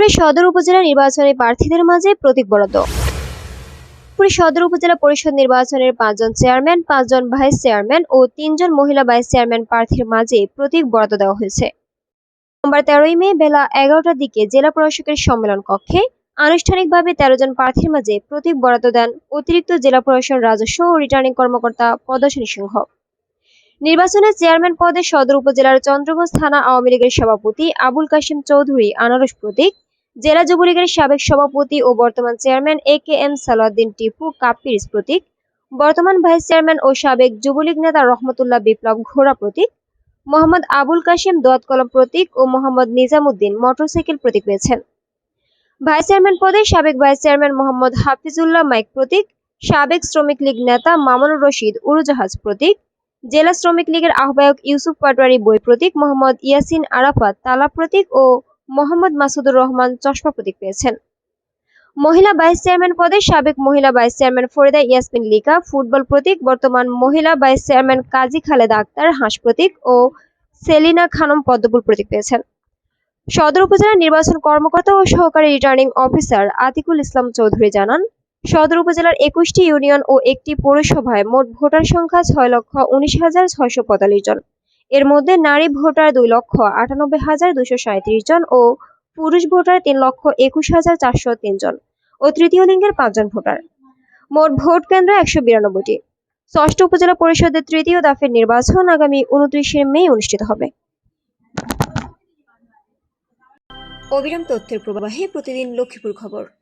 দিনাজপুরে সদর উপজেলা নির্বাচনে প্রার্থীদের মাঝে প্রতীক বরাদ্দ। দিনাজপুরে সদর উপজেলা পরিষদ নির্বাচনের পাঁচজন চেয়ারম্যান, পাঁচজন ভাইস চেয়ারম্যান ও তিনজন মহিলা ভাইস চেয়ারম্যান প্রার্থীর মাঝে প্রতীক বরাদ্দ দেওয়া হয়েছে। সোমবার তেরোই মে বেলা এগারোটার দিকে জেলা প্রশাসকের সম্মেলন কক্ষে আনুষ্ঠানিকভাবে তেরো জন প্রার্থীর মাঝে প্রতীক বরাদ্দ দেন অতিরিক্ত জেলা প্রশাসন রাজস্ব ও রিটার্নিং কর্মকর্তা প্রদর্শনী সিংহ। নির্বাচনে চেয়ারম্যান পদে সদর উপজেলার চন্দ্রগঞ্জ থানা আওয়ামী লীগের সভাপতি আবুল কাশিম চৌধুরী আনারস প্রতীক জেলা যুবলীগের সাবেক সভাপতি ও বর্তমান chairman A K M Salauddin Tipu কাপ্পিরিস প্রতীক, বর্তমান ভাইস চেয়ারম্যান ও সাবেক যুবলীগ নেতা রহমতুল্লাহ বিপ্লব ঘোড়া প্রতীক, মোহাম্মদ আবুল কাশিম দোয়াত কলম প্রতীক ও মোহাম্মদ নিজামুদ্দিন মোটরসাইকেল প্রতীক পেয়েছেন ভাইস চেয়ারম্যান পদে সাবেক vice chairman Mohammad Hafizullah mike প্রতীক, সাবেক শ্রমিক লীগ নেতা মামুনুর রশিদ উড়োজাহাজ প্রতীক, জেলা শ্রমিক লীগের আহ্বায়ক ইউসুফ পাটোয়ারি বই প্রতীক মোহাম্মদ ইয়াসিন আরাফাত তালা প্রতীক ও মোহাম্মদ মাসুদুর রহমান চশমা প্রতীক পেয়েছেন। মহিলা ভাইস চেয়ারম্যান পদে সাবেক মহিলা vice chairman Farida Yasmin Lika, football প্রতীক বর্তমান মহিলা ভাইস চেয়ারম্যান কাজী খালেদা আক্তার, হাঁস প্রতীক ও সেলিনা খানম পদ্মফুল প্রতীক পেয়েছেন। সদর উপজেলা নির্বাচন কর্মকর্তা ও সহকারী রিটার্নিং অফিসার আতিকুল ইসলাম চৌধুরী জানান, সদর উপজেলার একুশটি ইউনিয়ন ও একটি পৌরসভায় মোট ভোটার সংখ্যা ছয় লক্ষ উনিশ হাজার ছয়শো পঁয়তাল্লিশ জন। এর মধ্যে নারী ভোটার দুই লক্ষ আটানব্বই হাজার দুশো সাঁত্রিশ জন ও পুরুষ ভোটার তিন লক্ষ একুশ হাজার চারশো তিন জন ও তৃতীয় লিঙ্গের পাঁচজন ভোটার। মোট ভোট কেন্দ্র একশো বিরানব্বইটি। ষষ্ঠ উপজেলা পরিষদের তৃতীয় দফের নির্বাচন আগামী উনত্রিশে মে অনুষ্ঠিত হবে। অবিরাম তথ্যের প্রবাহে প্রতিদিন লক্ষ্মীপুর খবর।